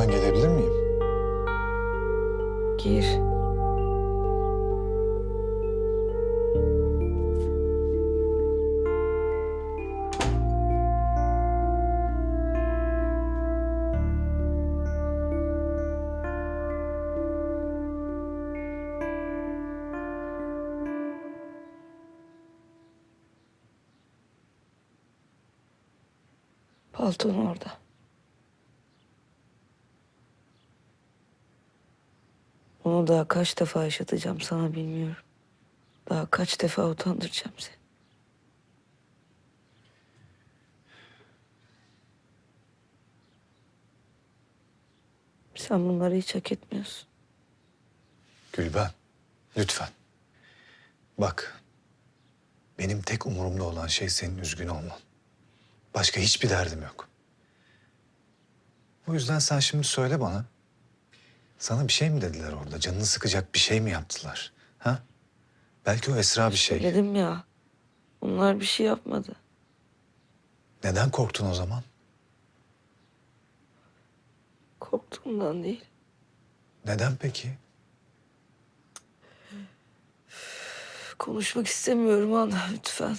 Ben gelebilir miyim? Gir. Palton orada. Onu daha kaç defa yaşatacağım sana bilmiyorum. Daha kaç defa utandıracağım seni. Sen bunları hiç hak etmiyorsun. Gülben, lütfen. Bak, benim tek umurumda olan şey senin üzgün olman. Başka hiçbir derdim yok. O yüzden sen şimdi söyle bana. Sana bir şey mi dediler orada? Canını sıkacak bir şey mi yaptılar? Ha? Belki o Esra bir şey. Dedim ya. Onlar bir şey yapmadı. Neden korktun o zaman? Korktuğumdan değil. Neden peki? Konuşmak istemiyorum ana lütfen.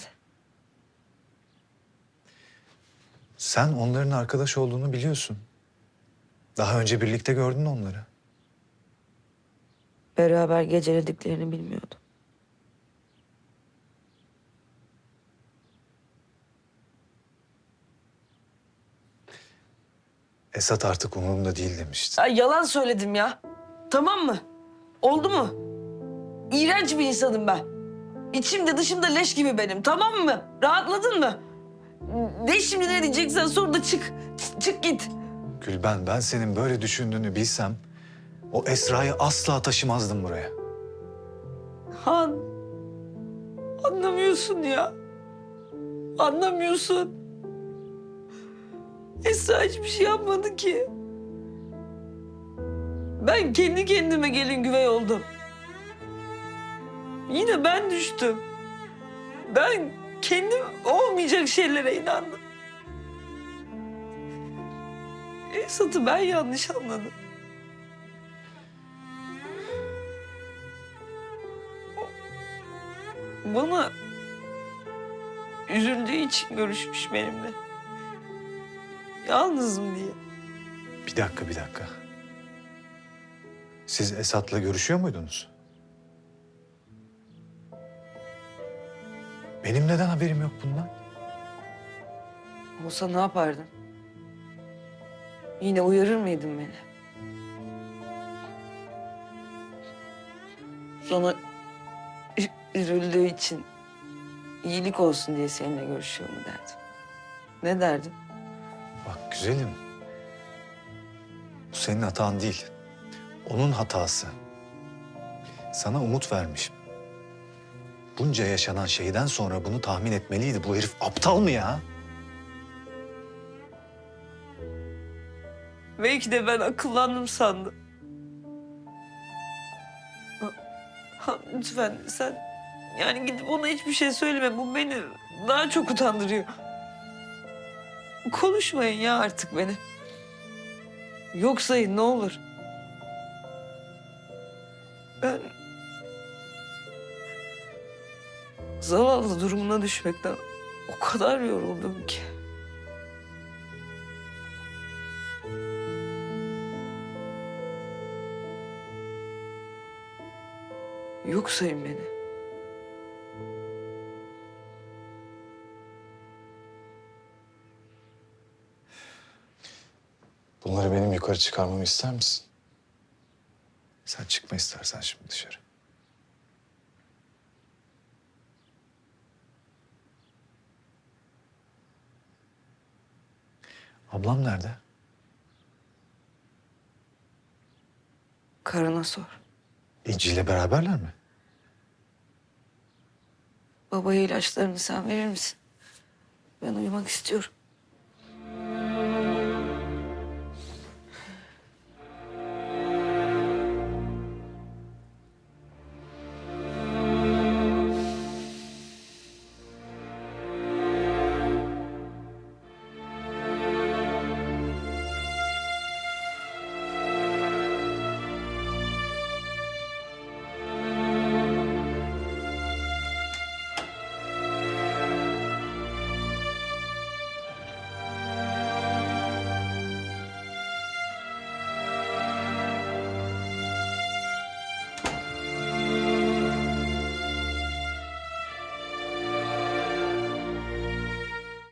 Sen onların arkadaş olduğunu biliyorsun. Daha önce birlikte gördün onları. Beraber gecelediklerini bilmiyordum. Esat artık umurumda değil demiştin. Ay yalan söyledim ya. Tamam mı? Oldu mu? İğrenç bir insanım ben. İçimde dışımda leş gibi benim. Tamam mı? Rahatladın mı? De şimdi ne diyeceksen sor da çık. Ç- Çık git. Gülben ben senin böyle düşündüğünü bilsem o Esra'yı asla taşımazdım buraya. Han. Anlamıyorsun ya. Anlamıyorsun. Esra hiçbir şey yapmadı ki. Ben kendi kendime gelin güvey oldum. Yine ben düştüm. Ben kendim olmayacak şeylere inandım. Esat'ı ben yanlış anladım. Bana üzüldüğü için görüşmüş benimle. Yalnızım diye. Bir dakika bir dakika. Siz Esat'la görüşüyor muydunuz? Benim neden haberim yok bundan? Olsa ne yapardın? Yine uyarır mıydın beni? Sonra ü- üzüldüğü için iyilik olsun diye seninle görüşüyor mu derdin? Ne derdin? Bak güzelim. Bu senin hatan değil. Onun hatası. Sana umut vermişim. Bunca yaşanan şeyden sonra bunu tahmin etmeliydi. Bu herif aptal mı ya? Belki de ben akıllandım sandım. Ha, lütfen sen yani gidip ona hiçbir şey söyleme. Bu beni daha çok utandırıyor. Konuşmayın ya artık beni. Yok sayın ne olur. Ben zavallı durumuna düşmekten o kadar yoruldum ki. Yok sayın beni. Bunları benim yukarı çıkarmamı ister misin? Sen çıkma istersen şimdi dışarı. Ablam nerede? Karına sor. İnci ile beraberler mi? Babaya ilaçlarını sen verir misin? Ben uyumak istiyorum.